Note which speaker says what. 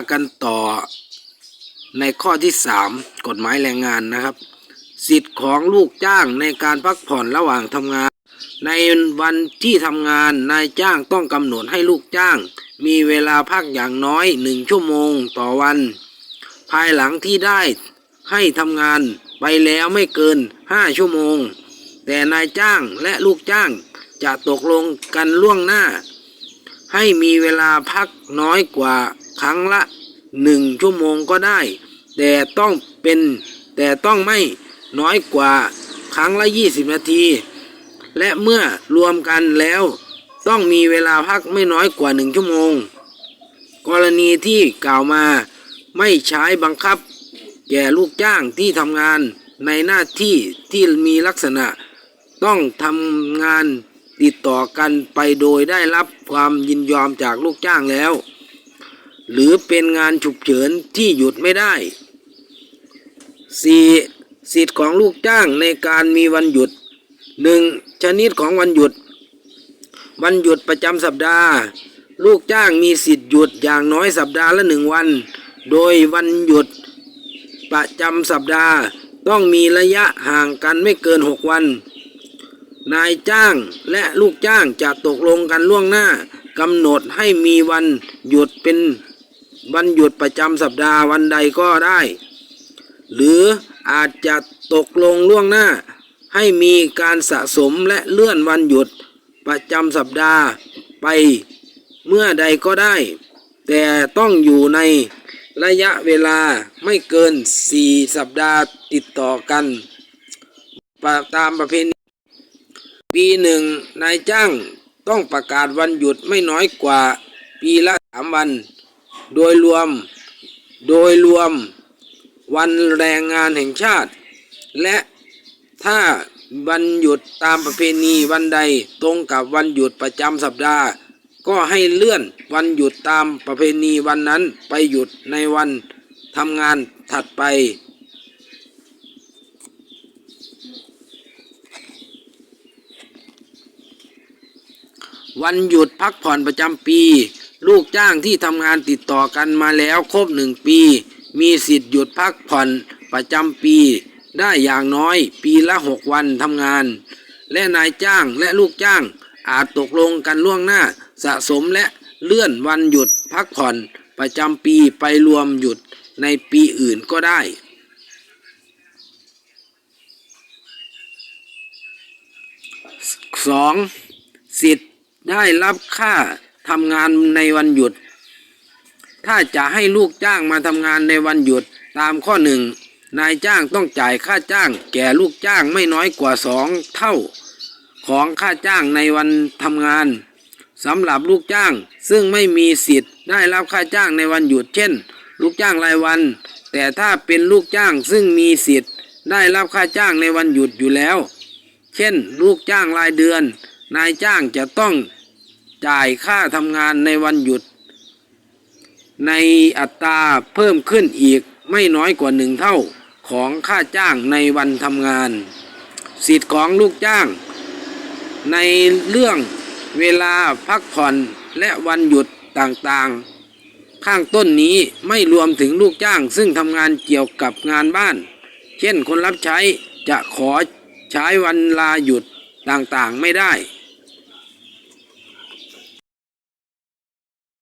Speaker 1: กันต่อในข้อที่ 3 กฎหมายแรงงานนะครับ สิทธิ์ของลูกจ้างในการพักผ่อนระหว่างทำงาน ในวันที่ทำงานนายจ้างต้องกำหนดให้ลูกจ้าง มีเวลาพักอย่างน้อยหนึ่งชั่วโมงต่อวัน ภายหลังที่ได้ให้ทำงานไปแล้วไม่เกิน 5 ชั่วโมง แต่นายจ้างและลูกจ้างจะตกลงกันล่วงหน้า ให้มีเวลาพักน้อยกว่าครั้งละหนึ่งชั่วโมงก็ได้ แต่ต้องเป็นแต่ต้องไม่น้อยกว่าครั้งละ 20 นาที และเมื่อรวมกันแล้วต้องมีเวลาพักไม่น้อยกว่าหนึ่งชั่วโมง กรณีที่กล่าวมาไม่ใช้บังคับ แก่ลูกจ้างที่ทำงานในหน้าที่ที่มีลักษณะ ต้องทำงาน ติดต่อกันไปโดยได้รับความยินยอมจากลูกจ้างแล้ว หรือเป็นงานฉุกเฉินที่หยุดไม่ได้ 4. สิทธิ์ของลูกจ้างในการมีวันหยุด 1. ชนิดของวันหยุด วันหยุดประจำสัปดาห์ ลูกจ้างมีสิทธิ์หยุดอย่างน้อยสัปดาห์ละหนึ่งวัน โดยวันหยุดประจำสัปดาห์ต้องมีระยะห่างกันไม่เกิน 6 วัน นายจ้างและลูกจ้างจะตกลงกันล่วงหน้ากำหนดให้มีวันหยุดเป็นวันหยุดประจำสัปดาห์วันใดก็ได้ หรืออาจจะตกลงล่วงหน้า ให้มีการสะสมและเลื่อนวันหยุดประจำสัปดาห์ไปเมื่อใดก็ได้ แต่ต้องอยู่ในระยะเวลาไม่เกิน 4 สัปดาห์ติดต่อกัน ตามประเพณี ปีหนึ่งนายจ้างต้องประกาศวันหยุดไม่น้อยกว่าปีละสามวัน โดยรวม โดยรวมวันแรงงานแห่งชาติ และถ้าวันหยุดตามประเพณีวันใดตรงกับวันหยุดประจำสัปดาห์ ก็ให้เลื่อนวันหยุดตามประเพณีวันนั้นไปหยุดในวันทำงานถัดไป วันหยุดพักผ่อนประจำปี ลูกจ้างที่ทำงานติดต่อกันมาแล้วครบหนึ่งปี มีสิทธิ์หยุดพักผ่อนประจำปี ได้อย่างน้อยปีละหกวันทำงาน และนายจ้างและลูกจ้างอาจตกลงกันล่วงหน้าสะสมและเลื่อนวันหยุดพักผ่อนประจำปีไปรวมหยุดในปีอื่นก็ได้สองสิทธิ ได้รับค่าทำงานในวันหยุด ถ้าจะให้ลูกจ้างมาทำงานในวันหยุดตามข้อหนึ่งนายจ้างต้องจ่ายค่าจ้าง แก่ลูกจ้างไม่น้อยกว่าสองเท่า ของค่าจ้างในวันทำงานสำหรับลูกจ้างซึ่งไม่มีสิทธิ์ได้รับค่าจ้างในวันหยุดเช่น ลูกจ้างรายวัน แต่ถ้าเป็นลูกจ้างซึ่งมีสิทธิ์ได้รับค่าจ้างในวันหยุดอยู่แล้ว เช่น ลูกจ้างรายเดือน นายจ้างจะต้อง จ่ายค่าทำงานในวันหยุด ในอัตราเพิ่มขึ้นอีกไม่น้อยกว่าหนึ่งเท่าของค่าจ้างในวันทำงาน สิทธิ์ของลูกจ้าง ในเรื่องเวลาพักผ่อนและวันหยุดต่างๆ ข้างต้นนี้ไม่รวมถึงลูกจ้างซึ่งทำงานเกี่ยวกับงานบ้าน เช่นคนรับใช้จะขอใช้วันลาหยุดต่างๆไม่ได้